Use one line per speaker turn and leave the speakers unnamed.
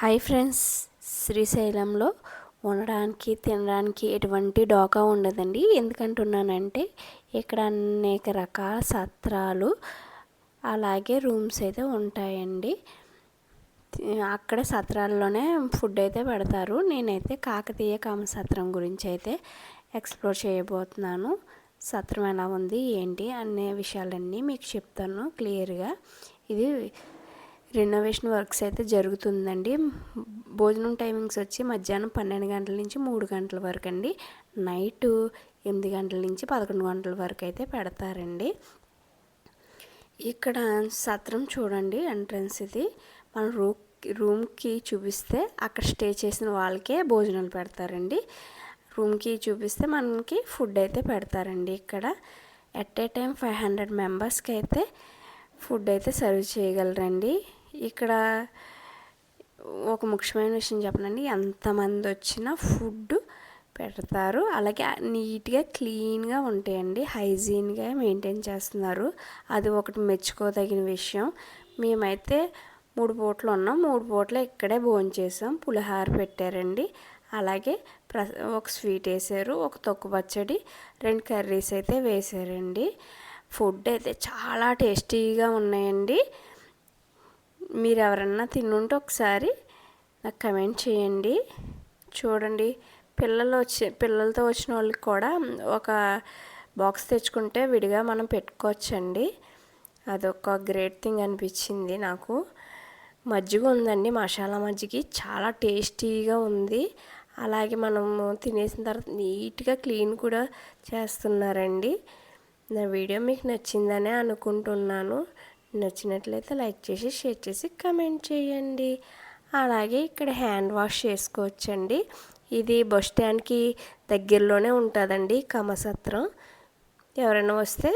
Hi friends శ్రీశైలంలో ఉండడానికి తినడానికి ఎటువంటి డోకా ఉండదండి. ఎందుకంటున్నానంటే ఇక్కడ అనేక రకాల సత్రాలు అలాగే రూమ్స్ అయితే ఉంటాయండి. అక్కడ సత్రాల్లోనే ఫుడ్ అయితే పెడతారు. నేనైతే కాకతీయ కామసత్రం గురించి అయితే ఎక్స్ప్లోర్ చేయబోతున్నాను. సత్రం ఎలా ఉంది ఏంటి అనే విషయాలన్నీ మీకు చెప్తాను క్లియర్గా. ఇది రెనోవేషన్ వర్క్స్ అయితే జరుగుతుందండి. భోజనం టైమింగ్స్ వచ్చి మధ్యాహ్నం పన్నెండు గంటల నుంచి మూడు గంటల వరకు అండి. నైట్ ఎనిమిది గంటల నుంచి పదకొండు గంటల వరకు అయితే పెడతారండి. ఇక్కడ సత్రం చూడండి ఎంట్రన్స్ ఇది. మన రూ రూమ్కి చూపిస్తే అక్కడ స్టే చేసిన వాళ్ళకే భోజనాలు పెడతారండి. రూమ్కి చూపిస్తే మనకి ఫుడ్ అయితే పెడతారండి ఇక్కడ. At a time five hundred మెంబర్స్కి అయితే ఫుడ్ అయితే సర్వ్ చేయగలరండి. ఇక్కడ ఒక ముఖ్యమైన విషయం చెప్పనండి. ఎంతమంది వచ్చినా ఫుడ్ పెడతారు. అలాగే నీట్గా క్లీన్గా ఉంటాయండి. హైజీన్గా మెయింటైన్ చేస్తున్నారు. అది ఒకటి మెచ్చుకోదగిన విషయం. మేమైతే మూడు పూటలు ఉన్నాం. మూడు పూటలు ఇక్కడే భోంచేసాం పులిహార పెట్టారండి. అలాగే ప్ర ఒక స్వీట్ వేసారు ఒక తొక్కు పచ్చడి రెండు కర్రీస్ అయితే వేసారండి. ఫుడ్ అయితే చాలా టేస్టీగా ఉన్నాయండి. మీరు ఎవరన్నా తినుంటే ఒకసారి నాకు కమెంట్ చేయండి. చూడండి పిల్లలు వచ్చి పిల్లలతో వచ్చిన వాళ్ళకి కూడా ఒక బాక్స్ తెచ్చుకుంటే విడిగా మనం పెట్టుకోవచ్చండి. అదొక గ్రేట్ థింగ్ అనిపించింది నాకు. మజ్జిగ ఉందండి మసాలా మజ్జిగ. చాలా టేస్టీగా ఉంది. అలాగే మనము తినేసిన తర్వాత నీట్గా క్లీన్ కూడా చేస్తున్నారండి. నా వీడియో మీకు నచ్చిందనే అనుకుంటున్నాను. నచ్చినట్లయితే లైక్ చేసి షేర్ చేసి కమెంట్ చేయండి. అలాగే ఇక్కడ హ్యాండ్ వాష్ చేసుకోవచ్చండి. ఇది బస్ స్టాండ్కి దగ్గరలోనే ఉంటుందండి కమసత్రం. ఎవరైనా వస్తే